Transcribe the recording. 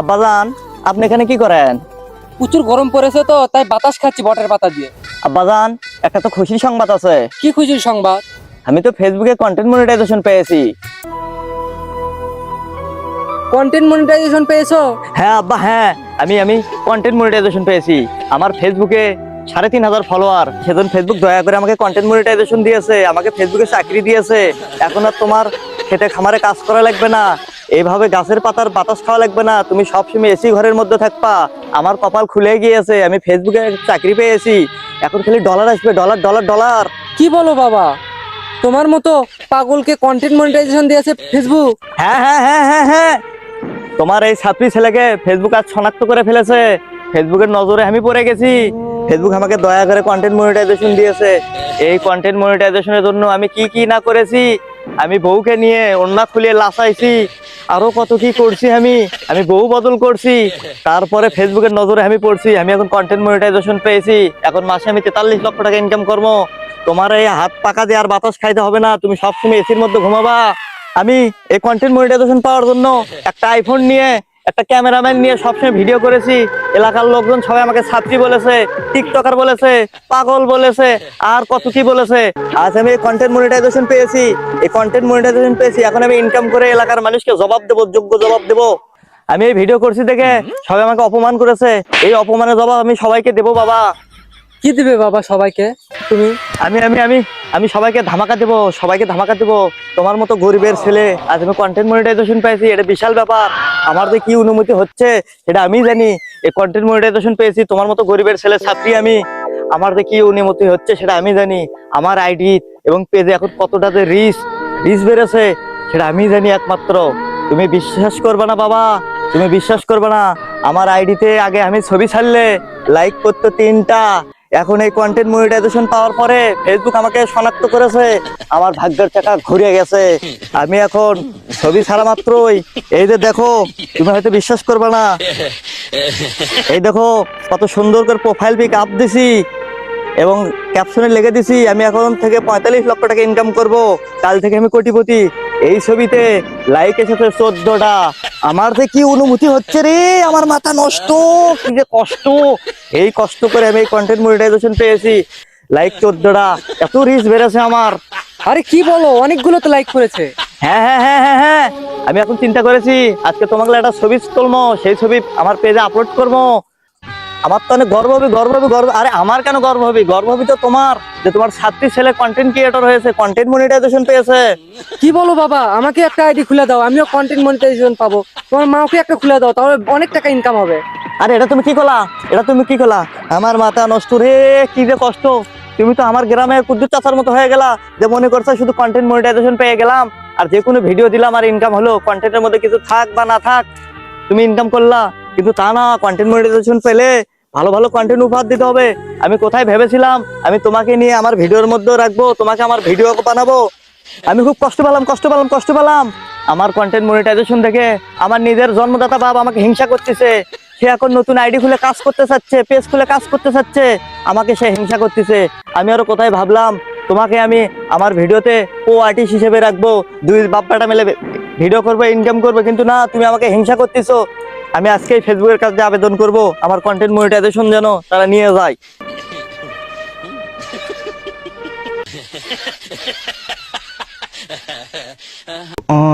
আব্বাজান আপনি এখানে কি করেন? প্রচুর গরম পড়েছে তো তাই বাতাস খাচ্ছি বটের পাতা দিয়ে। আব্বাজান একটা তো খুশির সংবাদ আছে। কি খুশির সংবাদ? আমি তো ফেসবুকে কন্টেন্ট মনিটাইজেশন পেয়েছি। কন্টেন্ট মনিটাইজেশন পেয়েছ? হ্যাঁ আব্বা হ্যাঁ আমি আমি কন্টেন্ট মনিটাইজেশন পেয়েছি। আমার ফেসবুকে সাড়ে তিন হাজার ফলোয়ার সেজন ফেসবুক দয়া করে আমাকে কন্টেন্ট মনিটাইজেশন দিয়েছে আমাকে ফেসবুকে চাকরি দিয়েছে। এখন আর তোমার খেতে খামারে কাজ করা লাগবে না। এইভাবে গাছের পাতার বাতাস খাওয়া লাগবে না। তুমি সবসময় এসি ঘরের মধ্যে থাকবা। আমার কপাল খুলে গিয়েছে। আমি ফেসবুকে চাকরি পেয়েছি। এখন খালি ডলার আসবে। ডলার ডলার ডলার কি বলো বাবা? তোমার মতো পাগলকে কন্টেন্ট মনিটাইজেশন দিয়েছে ফেসবুক হ্যাঁ হ্যাঁ হ্যাঁ হ্যাঁ হ্যাঁ। তোমার এই ছাত্রী ছেলেকে ফেসবুক আজ শনাক্ত করে ফেলেছে। ফেসবুকের নজরে আমি পড়ে গেছি। ফেসবুক আমাকে দয়া করে কন্টেন্ট মনিটাইজেশন দিয়েছে। এই কন্টেন্ট মনিটাইজেশনের জন্য আমি কি কি না করেছি? আমি বউকে নিয়ে অন্য খুলিয়ে লাসাইছি আরও কত কি করছি আমি? আমি বহু বদল করছি। তারপরে ফেসবুকের নজরে আমি পড়ছি, আমি এখন কন্টেন্ট মনিটাইজেশন পেয়েছি। এখন মাসে আমি তেতাল্লিশ লক্ষ টাকা ইনকাম করব। তোমার এই হাত পাকা দিয়ে আর বাতাস খাইতে হবে না, তুমি সবসময় এসির মধ্যে ঘুমাবা। আমি এই কন্টেন্ট মনিটাইজেশন পাওয়ার জন্য একটা আইফোন নিয়ে একটা ক্যামেরাম্যান নিয়ে সবসময় ভিডিও করেছি এলাকার লোকজন সবাই আমাকে ছাত্রী বলেছে টিকটকার বলেছে পাগল বলেছে আর কত কি বলেছে। আজ আমি এই কন্টেন্ট মনিটাইজেশন পেয়েছি এই কন্টেন্ট মনিটাইজেশন পেয়েছি এখন আমি ইনকাম করে এলাকার মানুষকে জবাব দেবো যোগ্য জবাব দেবো। আমি এই ভিডিও করছি দেখে সবাই আমাকে অপমান করেছে এই অপমানের জবাব আমি সবাইকে দেবো বাবা। কি দিবে বাবা সবাইকে? তুমি? আমি আমি আমি আমি সবাইকে ধামাকা দেবো, সবাইকে ধামাকা দেবো। তোমার মতো গরিবের ছেলে, আজ আমি কন্টেন্ট মনিটাইজেশন পেয়েছি, এটা বিশাল ব্যাপার। আমার যে কি অনুমতি হচ্ছে, সেটা আমি জানি। এই কন্টেন্ট মনিটাইজেশন পেয়েছি, তোমার মতো গরিবের ছেলে ছাত্রী আমি। আমার যে কি অনুমতি হচ্ছে, সেটা আমি জানি। আমার আইডি এবং পেজে এখন কতটা যে রিস রিস বেড়েছে, সেটা আমি জানি একমাত্র। তুমি বিশ্বাস করবে না বাবা, তুমি বিশ্বাস করবে না। আমার আইডিতে আগে আমি ছবি ছাড়লে লাইক করতো তিনটা। এখন এই কন্টেন্ট মনিটাইজেশন পাওয়ার পরে ফেসবুক আমাকে শনাক্ত করেছে, আমার ভাগ্যের টাকা ঘুরে গেছে। আমি এখন ছবি ছাড়া মাত্রই। এই যে দেখো, তুমি হয়তো বিশ্বাস করবে না। এই দেখো, কত সুন্দর করে প্রোফাইল পিক আপ দিছি এবং ক্যাপশনে লেগে দিছি, আমি এখন থেকে পঁয়তাল্লিশ লক্ষ টাকা ইনকাম করব। কাল থেকে আমি কোটিপতি। এই ছবিতে লাইক এসেছে চোদ্দটা। আমার যে কি অনুভূতি হচ্ছে রে? আমার মাথা নষ্ট। কি যে কষ্ট। এই কষ্ট করে আমি এই কন্টেন্ট মনিটাইজেশন পেয়েছি। লাইক চোদ্দটা। এত রিচ বেড়েছে আমার। আরে কি বলো? অনেকগুলো তো লাইক করেছে। হ্যাঁ হ্যাঁ হ্যাঁ হ্যাঁ হ্যাঁ। আমি এখন চিন্তা করেছি আজকে তোমাকে একটা ছবি তুলবো সেই ছবি আমার পেজে আপলোড করব। আমার তো অনেক গর্ব হবে গর্ব হবে গর্ব আরে আমার কেন গর্ব হবে? গর্ব হবে তো তোমার যে তোমার ছাত্রী ছেলে কন্টেন্ট ক্রিয়েটর হয়েছে কন্টেন্ট মনিটাইজেশন পেয়েছে। কি বলো বাবা? আমাকে একটা আইডি খুলে দাও আমিও কন্টেন্ট মনিটাইজেশন পাবো। তোমার মাকে একটা খুলে দাও তাহলে অনেক টাকা ইনকাম হবে। আরে এটা তুমি কি করলা? এটা তুমি কি করলা? আমার মাথা নষ্ট রে কি যে কষ্ট। তুমি তো আমার গ্রামের কুদ্দুর চাচার মতো হয়ে গেলা যে মনে করছ শুধু কন্টেন্ট মনিটাইজেশন পেয়ে গেলাম। আর যে কোনো ভিডিও দিলাম আর ইনকাম হলো কন্টেন্টের মধ্যে কিছু থাক বা না থাক তুমি ইনকাম করলা। কিন্তু তা না কন্টেন্ট মনিটাইজেশন পেলে ভালো ভালো কন্টেন্ট উপহার দিতে হবে। আমি কোথায় ভেবেছিলাম? আমি তোমাকে নিয়ে আমার ভিডিওর মধ্যে রাখব, তোমাকে আমার ভিডিও বানাবো। আমি খুব কষ্ট পেলাম কষ্ট পেলাম কষ্ট পেলাম। আমার কন্টেন্ট মনিটাইজেশন দেখে আমার নিজের জন্মদাতা বাবা আমাকে হিংসা করতেছে। সে এখন নতুন আইডি খুলে কাজ করতে চাচ্ছে পেজ খুলে কাজ করতে চাচ্ছে। আমাকে সে হিংসা করতেছে। আমি আরও কোথায় ভাবলাম? তোমাকে আমি আমার ভিডিওতে ও আর্টিস্ট হিসেবে রাখব। দুই বাপ্পাটা মিলে ভিডিও করব ইনকাম করব, কিন্তু না, তুমি আমাকে হিংসা করতেছো। আমি আজকেই ফেসবুকের কাছে আবেদন করব। আমার কন্টেন্ট মনিটাইজেশন যেন তারা নিয়ে যায়।